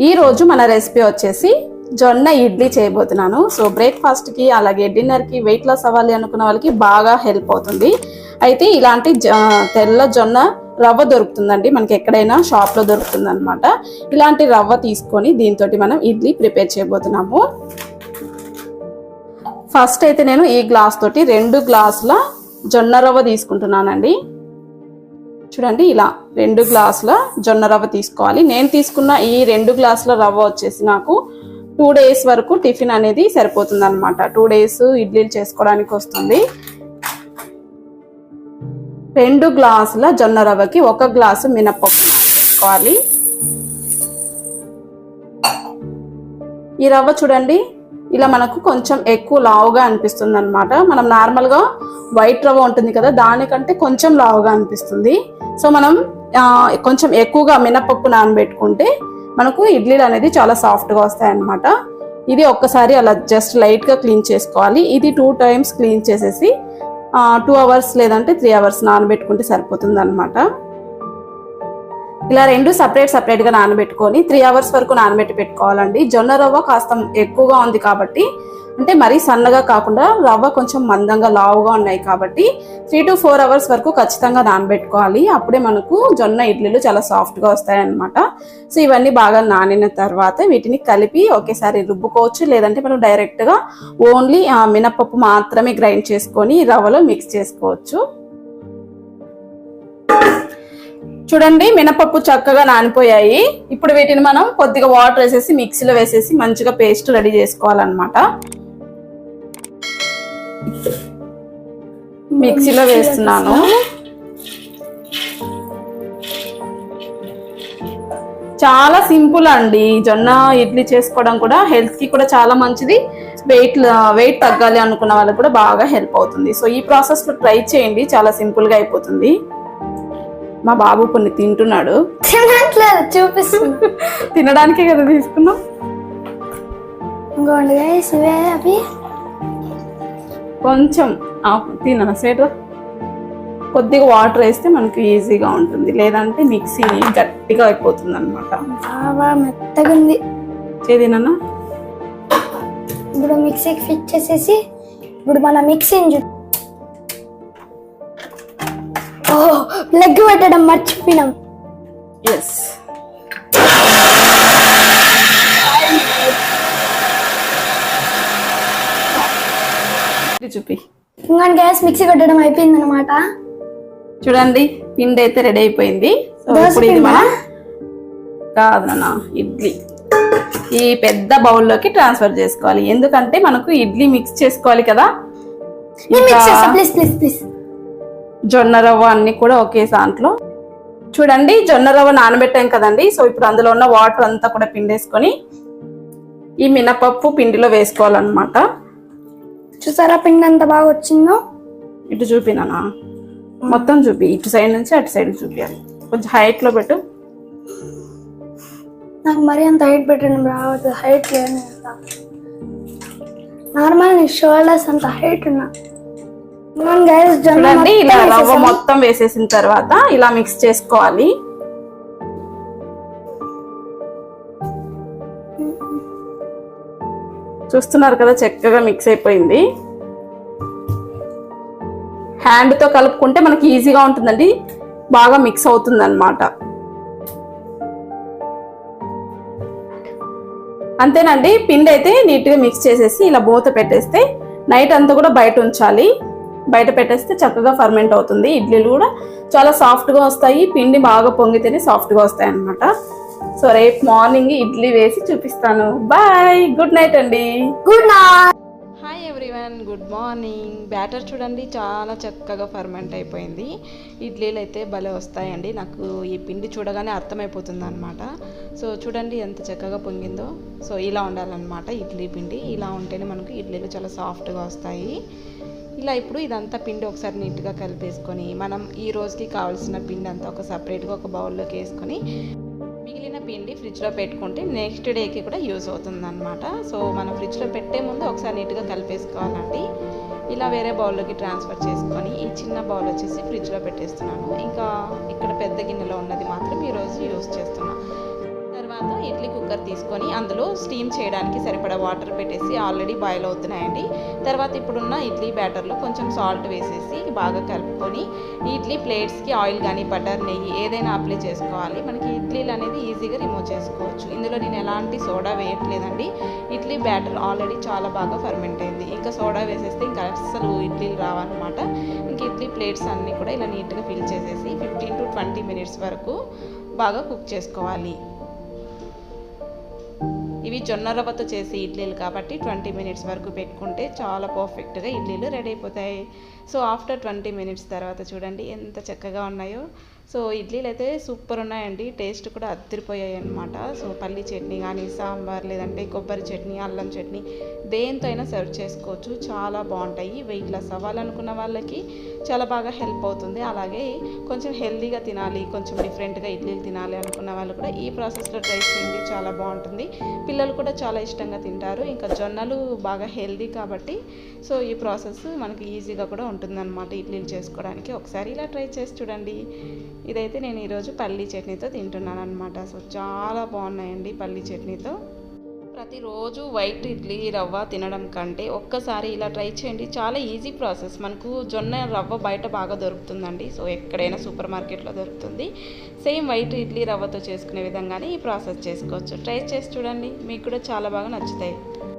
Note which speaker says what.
Speaker 1: ఈరోజు మన రెసిపీ వచ్చేసి జొన్న ఇడ్లీ చేయబోతున్నాను. సో బ్రేక్ఫాస్ట్కి అలాగే డిన్నర్కి వెయిట్ లాస్ అవ్వాలి అనుకున్న వాళ్ళకి బాగా హెల్ప్ అవుతుంది. అయితే ఇలాంటి జ- తెల్ల జొన్న రవ్వ దొరుకుతుందండి. మనకి ఎక్కడైనా షాప్లో దొరుకుతుంది అనమాట ఇలాంటి రవ్వ తీసుకొని దీంతో మనం ఇడ్లీ ప్రిపేర్ చేయబోతున్నాము. ఫస్ట్ అయితే నేను ఈ గ్లాస్ తోటి రెండు గ్లాసుల జొన్న రవ్వ తీసుకుంటున్నానండి. చూడండి ఇలా రెండు గ్లాసుల జొన్న రవ్వ తీసుకోవాలి. నేను తీసుకున్న ఈ రెండు గ్లాసుల రవ్వ వచ్చేసి నాకు టూ డేస్ వరకు టిఫిన్ అనేది సరిపోతుంది అనమాట టూ డేస్ ఇడ్లీలు చేసుకోవడానికి వస్తుంది. రెండు గ్లాసుల జొన్న రవ్వకి ఒక గ్లాసు మినపప్పు నానబెట్టుకోవాలి ఈ రవ్వ చూడండి ఇలా మనకు కొంచెం ఎక్కువ లావుగా అనిపిస్తుంది అనమాట మనం నార్మల్గా వైట్ రవ్వ ఉంటుంది కదా దానికంటే కొంచెం లావుగా అనిపిస్తుంది. సో మనం కొంచెం ఎక్కువగా మినపప్పు నానబెట్టుకుంటే మనకు ఇడ్లీలు అనేది చాలా సాఫ్ట్గా వస్తాయన్నమాట. వస్తాయి అన్నమాట ఇది ఒక్కసారి అలా జస్ట్ లైట్గా క్లీన్ చేసుకోవాలి. ఇది టూ టైమ్స్ క్లీన్ చేసేసి టూ అవర్స్ లేదంటే త్రీ అవర్స్ నానబెట్టుకుంటే సరిపోతుంది అనమాట ఇలా రెండు సపరేట్ సపరేట్గా నానబెట్టుకొని త్రీ అవర్స్ వరకు నానబెట్టి పెట్టుకోవాలండి. జొన్న రవ్వ కాస్త ఎక్కువగా ఉంది కాబట్టి అంటే మరీ సన్నగా కాకుండా రవ్వ కొంచెం మందంగా లావుగా ఉన్నాయి కాబట్టి త్రీ టు ఫోర్ అవర్స్ వరకు ఖచ్చితంగా నానబెట్టుకోవాలి. అప్పుడే మనకు జొన్న ఇడ్లీలు చాలా సాఫ్ట్గా వస్తాయన్నమాట. వస్తాయి సో ఇవన్నీ బాగా నానిన తర్వాత వీటిని కలిపి ఒకేసారి రుబ్బుకోవచ్చు. లేదంటే మనం డైరెక్ట్గా ఓన్లీ మినపప్పు మాత్రమే గ్రైండ్ చేసుకొని రవ్వలో మిక్స్ చేసుకోవచ్చు. చూడండి మినపప్పు చక్కగా నానిపోయాయి. ఇప్పుడు వీటిని మనం కొద్దిగా వాటర్ వేసేసి మిక్సీలో వేసేసి మంచిగా పేస్ట్ రెడీ చేసుకోవాలన్నమాట. మిక్సీలో వేస్తున్నాను. చాలా సింపుల్ అండి. జొన్న ఇడ్లీ చేసుకోవడం కూడా హెల్త్కి కూడా చాలా మంచిది. వెయిట్ వెయిట్ తగ్గాలి అనుకున్న వాళ్ళకి కూడా బాగా హెల్ప్ అవుతుంది. సో ఈ ప్రాసెస్లో ట్రై చేయండి. చాలా సింపుల్గా అయిపోతుంది. మా బాబు కొన్ని తింటున్నాడు.
Speaker 2: తినట్లేదు చూపిస్తుంది
Speaker 1: తినడానికే కదా తీసుకున్నాం. కొంచెం తిన కొద్దిగా వాటర్ వేస్తే మనకు ఈజీగా ఉంటుంది. లేదంటే మిక్సీ గట్టిగా అయిపోతుంది అనమాట
Speaker 2: మెత్తగా ఉంది.
Speaker 1: చేదినన్నా
Speaker 2: ఇప్పుడు మిక్సీకి ఫిట్ చేసేసి ఇప్పుడు మన మిక్సీని లెగ్ పెట్టడం మర్చిపోయినాం.
Speaker 1: ఎస్ చూపి.
Speaker 2: ఇంకా గ్యాస్ మిక్సీ పెట్టడం అయిపోయింది అనమాట
Speaker 1: చూడండి పిండి అయితే రెడీ అయిపోయింది. ఇప్పుడు ఇది
Speaker 2: పిండా?
Speaker 1: మనం కాదు నాన్న ఇడ్లీ. ఈ పెద్ద బౌల్లోకి ట్రాన్స్ఫర్ చేసుకోవాలి. ఎందుకంటే మనకు ఇడ్లీ మిక్స్ చేసుకోవాలి కదా.
Speaker 2: Please please please.
Speaker 1: జొన్న రవ్వ అన్ని కూడా ఒకే దాంట్లో. చూడండి జొన్న రవ్వ నానబెట్టాం కదండి. సో ఇప్పుడు అందులో ఉన్న వాటర్ అంతా కూడా పిండేసుకొని ఈ మినపప్పు పిండిలో వేసుకోవాలన్నమాట.
Speaker 2: చూసారా పిండి ఎంత బాగా వచ్చిందో?
Speaker 1: ఇటు చూపినానా? మొత్తం చూపి. ఇటు సైడ్ నుంచి అటు సైడ్ చూపించాలి కొంచెం హైట్లో పెట్టు.
Speaker 2: నాకు మరీ అంత హైట్ పెట్టడం రావద్దు హైట్ లేదు నార్మల్ షోల్డర్స్ అంత హైట్ ఉన్నా.
Speaker 1: చూడండి ఇలా రవ్వ. మొత్తం వేసేసిన తర్వాత ఇలా మిక్స్ చేసుకోవాలి. చూస్తున్నారు కదా చక్కగా మిక్స్ అయిపోయింది. హ్యాండ్తో కలుపుకుంటే మనకి ఈజీగా ఉంటుందండి. బాగా మిక్స్ అవుతుంది అనమాట అంతేనండి పిండి అయితే నీట్గా మిక్స్ చేసేసి ఇలా మూత పెట్టేస్తే నైట్ అంతా కూడా బయట ఉంచాలి. బయట పెట్టేస్తే చక్కగా ఫర్మెంట్ అవుతుంది. ఇడ్లీలు కూడా చాలా సాఫ్ట్గా వస్తాయి. పిండి బాగా పొంగితేనే సాఫ్ట్గా వస్తాయి అన్నమాట. సో రేపు మార్నింగ్ ఇడ్లీ వేసి చూపిస్తాను. బాయ్ గుడ్ నైట్ అండి.
Speaker 2: Good night
Speaker 1: hi everyone good morning batter చూడండి చాలా చక్కగా ఫర్మెంట్ అయిపోయింది. ఇడ్లీలు అయితే భలే వస్తాయండి. నాకు ఈ పిండి చూడగానే అర్థమైపోతుంది అనమాట సో చూడండి ఎంత చక్కగా పొంగిందో. సో ఇలా ఉండాలన్నమాట ఇడ్లీ పిండి. ఇలా ఉంటేనే మనకు ఇడ్లీలు చాలా సాఫ్ట్గా వస్తాయి. ఇలా ఇప్పుడు ఇదంతా పిండి ఒకసారి నీట్గా కలిపేసుకొని మనం ఈ రోజుకి కావాల్సిన పిండి అంతా ఒక సపరేట్గా ఒక బౌల్లోకి వేసుకొని మిగిలిన పిండి ఫ్రిడ్జ్లో పెట్టుకుంటే నెక్స్ట్ డేకి కూడా యూజ్ అవుతుందన్నమాట. సో మనం ఫ్రిడ్జ్లో పెట్టే ముందు ఒకసారి నీట్గా కలిపేసుకోవాలండి. ఇలా వేరే బౌల్లోకి ట్రాన్స్ఫర్ చేసుకొని ఈ చిన్న బౌల్ వచ్చేసి ఫ్రిడ్జ్లో పెట్టేస్తున్నాను. ఇంకా ఇక్కడ పెద్ద గిన్నెలో ఉన్నది మాత్రం ఈరోజు యూజ్ చేస్తున్నాను తర్వాత ఇడ్లీ కుక్కర్ తీసుకొని అందులో స్టీమ్ చేయడానికి సరిపడా వాటర్ పెట్టేసి ఆల్రెడీ బాయిల్ అవుతున్నాయండి. తర్వాత ఇప్పుడున్న ఇడ్లీ బ్యాటర్లో కొంచెం సాల్ట్ వేసేసి బాగా కలుపుకొని ఇడ్లీ ప్లేట్స్కి ఆయిల్ కానీ బటర్ నెయ్యి ఏదైనా అప్లై చేసుకోవాలి. మనకి ఇడ్లీలు అనేది ఈజీగా రిమూవ్ చేసుకోవచ్చు. ఇందులో నేను ఎలాంటి సోడా వేయట్లేదండి. ఇడ్లీ బ్యాటర్ ఆల్రెడీ చాలా బాగా ఫర్మెంట్ అయింది. ఇంకా సోడా వేసేస్తే ఇంకా అస్సలు ఇడ్లీలు రావన్నమాట. ఇంక ఇడ్లీ ప్లేట్స్ అన్నీ కూడా ఇలా నీట్గా ఫిల్ చేసేసి ఫిఫ్టీన్ టు ట్వంటీ మినిట్స్ వరకు బాగా కుక్ చేసుకోవాలి. ఇవి జొన్న రవ్వతో చేసే ఇడ్లీలు కాబట్టి ట్వంటీ మినిట్స్ వరకు పెట్టుకుంటే చాలా పర్ఫెక్ట్గా ఇడ్లీలు రెడీ అయిపోతాయి. సో ఆఫ్టర్ ట్వంటీ మినిట్స్ తర్వాత చూడండి ఎంత చక్కగా ఉన్నాయో. సో ఇడ్లీలు అయితే సూపర్ ఉన్నాయండి. టేస్ట్ కూడా అద్దరిపోయాయి అనమాట సో పల్లి చట్నీ కానీ సాంబార్ లేదంటే కొబ్బరి చట్నీ అల్లం చట్నీ దేంతో అయినా సర్వ్ చేసుకోవచ్చు. చాలా బాగుంటాయి. వెయిట్ లాస్ అవ్వాలనుకున్న వాళ్ళకి చాలా బాగా హెల్ప్ అవుతుంది. అలాగే కొంచెం హెల్దీగా తినాలి కొంచెం డిఫరెంట్గా ఇడ్లీలు తినాలి అనుకున్న వాళ్ళు కూడా ఈ ప్రాసెస్లో ట్రై చేయండి. చాలా బాగుంటుంది. పిల్లలు కూడా చాలా ఇష్టంగా తింటారు. ఇంకా జొన్నలు బాగా హెల్దీ కాబట్టి సో ఈ ప్రాసెస్ మనకి ఈజీగా కూడా ఉంటుందన్నమాట ఇడ్లీలు చేసుకోవడానికి. ఒకసారి ఇలా ట్రై చేసి చూడండి. ఇదైతే నేను ఈరోజు పల్లీ చట్నీతో తింటున్నాను అనమాట సో చాలా బాగున్నాయండి పల్లీ చట్నీతో. ప్రతిరోజు వైట్ ఇడ్లీ రవ్వ తినడం కంటే ఒక్కసారి ఇలా ట్రై చేయండి. చాలా ఈజీ ప్రాసెస్. మనకు జొన్న రవ్వ బయట బాగా దొరుకుతుందండి. సో ఎక్కడైనా సూపర్ మార్కెట్లో దొరుకుతుంది. సేమ్ వైట్ ఇడ్లీ రవ్వతో చేసుకునే విధంగానే ఈ ప్రాసెస్ చేసుకోవచ్చు. ట్రై చేసి చూడండి. మీకు కూడా చాలా బాగా నచ్చుతాయి.